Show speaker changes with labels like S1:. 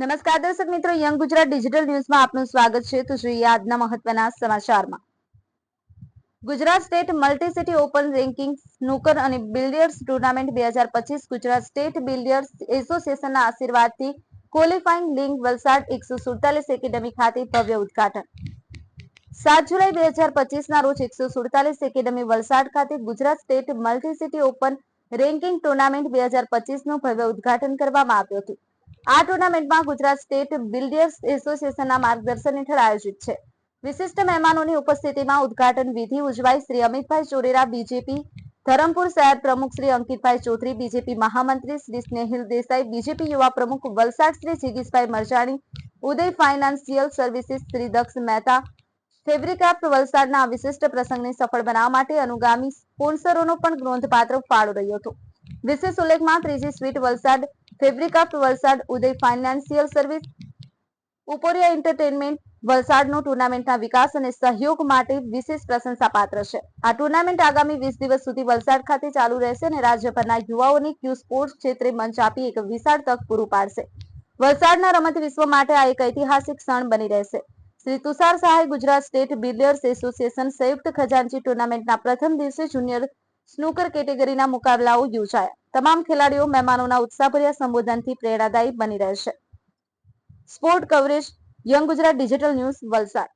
S1: નમસ્કાર દર્શક મિત્રો, યંગ ગુજરાત ડિજિટલ ન્યૂઝમાં આપનું સ્વાગત છે. તો જોઈએ આજના મહત્વના સમાચારમાં. Gujarat state multi city open ranking snooker અને બિલિયર્ડ્સ ટુર્નામેન્ટ બે હજાર પચીસ ગુજરાત સ્ટેટ બિલિયર્ડ્સ એસોસિએશનના આશીર્વાદથી ક્વોલિફાઇંગ લિંગ વલસાડ એકસો સુડતાલીસ એકેડમી ખાતે ભવ્ય ઉદઘાટન. સાત જુલાઈ બે હજાર પચીસના રોજ એકસો સુડતાલીસ એકેડમી વલસાડ ખાતે Gujarat state multi city open ranking tournament બે હજાર પચીસનું ભવ્ય ઉદઘાટન કરવામાં આવ્યું હતું. આ ટુર્નામેન્ટમાં ગુજરાત સ્ટેટ બિલ્ડર્સ એસોસિએશનના માર્ગદર્શન હેઠળ આયોજિત છે. વિશિષ્ટ મહેમાનોની ઉપસ્થિતિમાં ઉદઘાટન વિધિ ઉજવાઈ શ્રી અમિતભાઈ ચોરેરા, બીજેપી ધરમપુર શહેર પ્રમુખ શ્રી અંકિતભાઈ ચૌધરી, બીજેપી મહામંત્રી શ્રી સ્નેહિલ દેસાઈ, બીજેપી યુવા પ્રમુખ Valsad Shri જીગીશભાઈ Marjani, Uday financial services Shri Daksh Mehta, Fabricraft વલસાડના આ વિશિષ્ટ પ્રસંગને સફળ બનાવવા માટે અનુગામી સ્પોન્સરોનો પણ નોંધપાત્ર ફાળો રહ્યો હતો. વિશેષ ઉલ્લેખમાં ત્રીજી sweet Valsad Fabricraft Valsad Uday financial service Uporia entertainment વલસાડનું ટુર્નામેન્ટના વિકાસ અને સહયોગ માટે વિશેષ પ્રશંસા પાત્ર છે. આ ટુર્નામેન્ટ આગામી વીસ દિવસ સુધી વલસાડ ખાતે ચાલુ રહેશે અને રાજ્યભરના યુવાઓની ક્યુ સ્પોર્ટ્સ ક્ષેત્રે મંચ આપી એક વિશાળ તક પૂરું પાડશે. વલસાડના રમત વિશ્વ માટે આ એક ઐતિહાસિક ક્ષણ બની રહેશે. શ્રી તુષાર સહાય ગુજરાત સ્ટેટ બિલિયર્સ એસોસિએશન સંયુક્ત ખજાનચી ટુર્નામેન્ટના પ્રથમ દિવસે જુનિયર સ્નૂકર કેટેગરીના મુકાબલાઓ યોજાયા. તમામ ખેલાડીઓ મહેમાનોના ઉત્સાહભર્યા સંબોધનથી પ્રેરણાદાયી બની રહેશે. Sport coverage young Gujarat digital news Valsad.